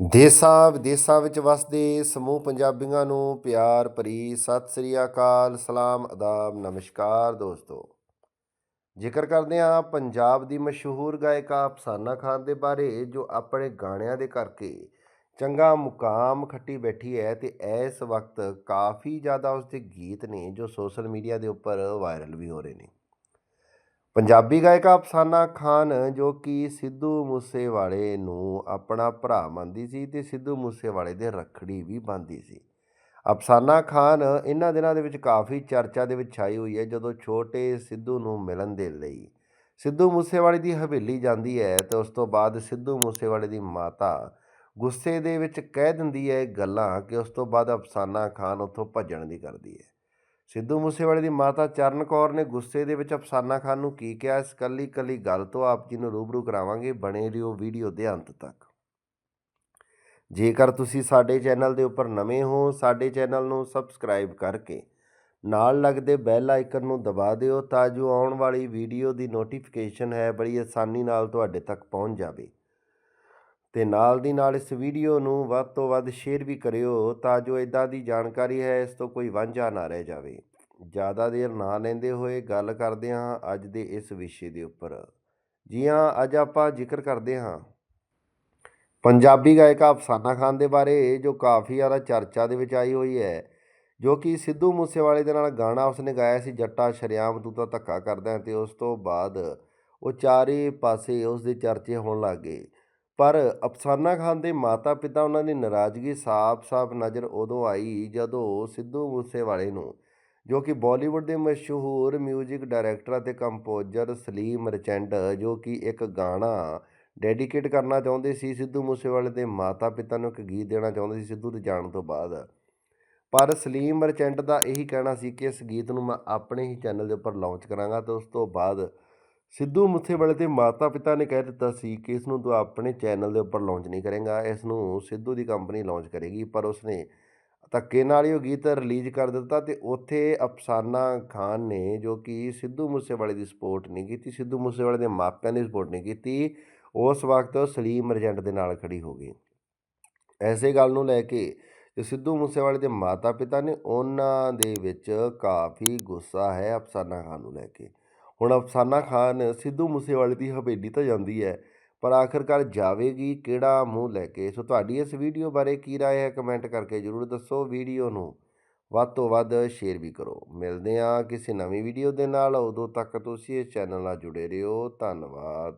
ਦੇਸਾਂ ਵਿਦੇਸਾਂ ਵਿੱਚ ਵਸਦੇ ਸਮੂਹ ਪੰਜਾਬੀਆਂ ਨੂੰ ਪਿਆਰ ਭਰੀ ਸਤਿ ਸ੍ਰੀ ਅਕਾਲ, ਸਲਾਮ, ਅਦਾਬ, ਨਮਸਕਾਰ ਦੋਸਤੋ। ਜ਼ਿਕਰ ਕਰਦੇ ਹਾਂ ਪੰਜਾਬ ਦੀ ਮਸ਼ਹੂਰ ਗਾਇਕਾ ਅਫਸਾਨਾ ਖਾਨ ਦੇ ਬਾਰੇ, ਜੋ ਆਪਣੇ ਗਾਣਿਆਂ ਦੇ ਕਰਕੇ ਚੰਗਾ ਮੁਕਾਮ ਖੱਟੀ ਬੈਠੀ ਹੈ ਤੇ ਇਸ ਵਕਤ ਕਾਫੀ ਜ਼ਿਆਦਾ ਉਸਦੇ ਗੀਤ ਨੇ ਜੋ ਸੋਸ਼ਲ ਮੀਡੀਆ ਦੇ ਉੱਪਰ ਵਾਇਰਲ ਵੀ ਹੋ ਰਹੇ ਨੇ। ਪੰਜਾਬੀ ਗਾਇਕਾ ਅਫਸਾਨਾ ਖਾਨ, ਜੋ ਕਿ ਸਿੱਧੂ ਮੂਸੇਵਾਲੇ ਨੂੰ ਆਪਣਾ ਭਰਾ ਮੰਨਦੀ ਸੀ ਤੇ ਸਿੱਧੂ ਮੂਸੇਵਾਲੇ ਦੇ ਰੱਖੜੀ ਵੀ ਬੰਨ੍ਹਦੀ ਸੀ। ਅਫਸਾਨਾ ਖਾਨ ਇਹਨਾਂ ਦਿਨਾਂ ਦੇ ਵਿੱਚ ਕਾਫੀ ਚਰਚਾ ਦੇ ਵਿੱਚ ਛਾਈ ਹੋਈ ਹੈ, ਜਦੋਂ ਛੋਟੇ ਸਿੱਧੂ ਨੂੰ ਮਿਲਣ ਦੇ ਲਈ ਸਿੱਧੂ ਮੂਸੇਵਾਲੇ ਦੀ ਹਵੇਲੀ ਜਾਂਦੀ ਹੈ, ਤੇ ਉਸ ਤੋਂ ਬਾਅਦ ਸਿੱਧੂ ਮੂਸੇਵਾਲੇ ਦੀ ਮਾਤਾ ਗੁੱਸੇ ਦੇ ਵਿੱਚ ਕਹਿ ਦਿੰਦੀ ਹੈ ਗੱਲਾਂ ਕਿ ਉਸ ਤੋਂ ਬਾਅਦ ਅਫਸਾਨਾ ਖਾਨ ਉੱਥੋਂ ਭੱਜਣ ਦੀ ਕਰਦੀ ਹੈ। ਸਿੱਧੂ ਮੂਸੇਵਾਲੇ ਦੀ ਮਾਤਾ ਚਰਨ ਕੌਰ ਨੇ ਗੁੱਸੇ ਦੇ ਵਿੱਚ ਅਫਸਾਨਾ ਖਾਨ ਨੂੰ ਕੀ ਕਿਹਾ? ਇਸ ਕੱਲੀ ਕੱਲੀ ਗੱਲ ਤੋਂ ਆਪ ਜੀ ਨੂੰ ਰੂਬਰੂ ਕਰਾਵਾਂਗੇ। ਬਣੇ ਰਹੋ ਵੀਡੀਓ ਦੇ ਅੰਤ ਤੱਕ। ਜੇਕਰ ਤੁਸੀਂ ਸਾਡੇ ਚੈਨਲ ਦੇ ਉੱਪਰ ਨਵੇਂ ਹੋ, ਸਾਡੇ ਚੈਨਲ ਨੂੰ ਸਬਸਕ੍ਰਾਈਬ ਕਰਕੇ ਨਾਲ ਲੱਗਦੇ ਬੈਲ ਆਈਕਨ ਨੂੰ ਦਬਾ ਦਿਓ ਤਾਂ ਜੋ ਆਉਣ ਵਾਲੀ ਵੀਡੀਓ ਦੀ ਨੋਟੀਫਿਕੇਸ਼ਨ ਹੈ ਬੜੀ ਆਸਾਨੀ ਨਾਲ ਤੁਹਾਡੇ ਤੱਕ ਪਹੁੰਚ ਜਾਵੇ। ਤੇ ਨਾਲ ਦੀ ਨਾਲ ਇਸ ਵੀਡੀਓ ਨੂੰ ਵੱਧ ਤੋਂ ਵੱਧ ਸ਼ੇਅਰ ਵੀ ਕਰਿਓ ਤਾਂ ਜੋ ਇਦਾਂ ਦੀ ਜਾਣਕਾਰੀ ਹੈ, ਇਸ ਤੋਂ ਕੋਈ ਵਾਂਝਾ ਨਾ ਰਹਿ ਜਾਵੇ। ਜ਼ਿਆਦਾ ਦੇਰ ਨਾ ਲੈਂਦੇ ਹੋਏ ਗੱਲ ਕਰਦੇ ਹਾਂ ਅੱਜ ਦੇ ਇਸ ਵਿਸ਼ੇ ਦੇ ਉੱਪਰ। ਜੀ ਹਾਂ, ਅੱਜ ਆਪਾਂ ਜ਼ਿਕਰ ਕਰਦੇ ਹਾਂ ਪੰਜਾਬੀ ਗਾਇਕਾ ਅਫਸਾਨਾ ਖਾਨ ਦੇ ਬਾਰੇ, ਜੋ ਕਾਫੀ ਜ਼ਿਆਦਾ ਚਰਚਾ ਦੇ ਵਿੱਚ ਆਈ ਹੋਈ ਹੈ, ਜੋ ਕਿ ਸਿੱਧੂ ਮੂਸੇਵਾਲੇ ਦੇ ਨਾਲ ਗਾਣਾ ਉਸਨੇ ਗਾਇਆ ਸੀ, ਜੱਟਾ ਸ਼ਰਿਆਮ ਤੂੰ ਤਾਂ ਧੱਕਾ ਕਰਦਾ ਹੈ ਤੇ ਉਸ ਤੋਂ ਬਾਅਦ ਉਹ ਚਾਰੇ ਪਾਸੇ ਉਸ ਦੇ ਚਰਚੇ ਹੋਣ ਲੱਗ ਗਏ। ਪਰ ਅਫਸਾਨਾ ਖਾਨ ਦੇ ਮਾਤਾ ਪਿਤਾ ਉਹਨਾਂ ਦੀ ਨਾਰਾਜ਼ਗੀ ਸਾਫ਼-ਸਾਫ਼ ਨਜ਼ਰ ਉਦੋਂ ਆਈ ਜਦੋਂ ਸਿੱਧੂ ਮੂਸੇਵਾਲੇ ਨੂੰ ਜੋ ਕਿ ਬਾਲੀਵੁੱਡ ਦੇ ਮਸ਼ਹੂਰ 뮤직 ਡਾਇਰੈਕਟਰ ਅਤੇ ਕੰਪੋਜ਼ਰ ਸਲੀਮ ਮਰਚੈਂਟ ਜੋ ਕਿ ਇੱਕ ਗਾਣਾ ਡੈਡੀਕੇਟ ਕਰਨਾ ਚਾਹੁੰਦੇ ਸੀ ਸਿੱਧੂ ਮੂਸੇਵਾਲੇ ਦੇ ਮਾਤਾ ਪਿਤਾ ਨੂੰ ਇੱਕ ਗੀਤ ਦੇਣਾ ਚਾਹੁੰਦੇ ਸੀ ਸਿੱਧੂ ਦੇ ਜਾਣ ਤੋਂ ਬਾਅਦ। ਪਰ ਸਲੀਮ ਮਰਚੈਂਟ ਦਾ ਇਹੀ ਕਹਿਣਾ ਸੀ ਕਿ ਇਸ ਗੀਤ ਨੂੰ ਮੈਂ ਆਪਣੇ ਹੀ ਚੈਨਲ ਦੇ ਉੱਪਰ ਲਾਂਚ ਕਰਾਂਗਾ ਤੇ ਉਸ ਤੋਂ ਬਾਅਦ ਸਿੱਧੂ ਮੂਸੇਵਾਲੇ ਦੇ ਮਾਤਾ ਪਿਤਾ ਨੇ ਕਹਿ ਦਿੱਤਾ ਸੀ ਕਿ ਇਸ ਨੂੰ ਤੂੰ ਆਪਣੇ ਚੈਨਲ ਦੇ ਉੱਪਰ ਲਾਂਚ ਨਹੀਂ ਕਰੇਗਾ, ਇਸ ਨੂੰ ਸਿੱਧੂ ਦੀ ਕੰਪਨੀ ਲਾਂਚ ਕਰੇਗੀ, ਪਰ ਉਸਨੇ ਧੱਕੇ ਨਾਲ ਹੀ ਉਹ ਗੀਤ ਰਿਲੀਜ਼ ਕਰ ਦਿੱਤਾ ਅਤੇ ਉੱਥੇ ਅਫਸਾਨਾ ਖਾਨ ਨੇ ਜੋ ਕਿ ਸਿੱਧੂ ਮੂਸੇਵਾਲੇ ਦੀ ਸਪੋਰਟ ਨਹੀਂ ਕੀਤੀ, ਸਿੱਧੂ ਮੂਸੇਵਾਲੇ ਦੇ ਮਾਪਿਆਂ ਦੀ ਸਪੋਰਟ ਨਹੀਂ ਕੀਤੀ, ਉਸ ਵਕਤ ਉਹ ਸਲੀਮ ਮਰਜੈਂਟ ਦੇ ਨਾਲ ਖੜੀ ਹੋ ਗਈ। ਐਸੇ ਗੱਲ ਨੂੰ ਲੈ ਕੇ ਜੋ ਸਿੱਧੂ ਮੂਸੇਵਾਲੇ ਦੇ ਮਾਤਾ ਪਿਤਾ ਨੇ, ਉਹਨਾਂ ਦੇ ਵਿੱਚ ਕਾਫੀ ਗੁੱਸਾ ਹੈ ਅਫਸਾਨਾ ਖਾਨ ਨੂੰ ਲੈ ਕੇ। ਹੁਣ ਅਫਸਾਨਾ ਖਾਨ ਸਿੱਧੂ ਮੂਸੇਵਾਲੇ ਦੀ ਹਵੇਲੀ ਤਾਂ ਜਾਂਦੀ ਹੈ। ਪਰ ਆਖਿਰਕਾਰ ਜਾਵੇਗੀ ਕਿਹੜਾ ਮੂੰਹ ਲੈ ਕੇ ਸੋ ਤੁਹਾਡੀ ਇਸ ਵੀਡੀਓ ਬਾਰੇ ਕੀ رائے ਹੈ ਕਮੈਂਟ ਕਰਕੇ ਜਰੂਰ ਦੱਸੋ ਵੀਡੀਓ ਨੂੰ ਵੱਧ ਤੋਂ ਵੱਧ ਸ਼ੇਅਰ ਵੀ ਕਰੋ ਮਿਲਦੇ ਹਾਂ ਕਿਸੇ ਨਵੀਂ ਵੀਡੀਓ ਦੇ ਨਾਲ ਉਦੋਂ ਤੱਕ ਤੁਸੀਂ ਇਸ ਚੈਨਲ ਨਾਲ ਜੁੜੇ ਰਹੋ ਧੰਨਵਾਦ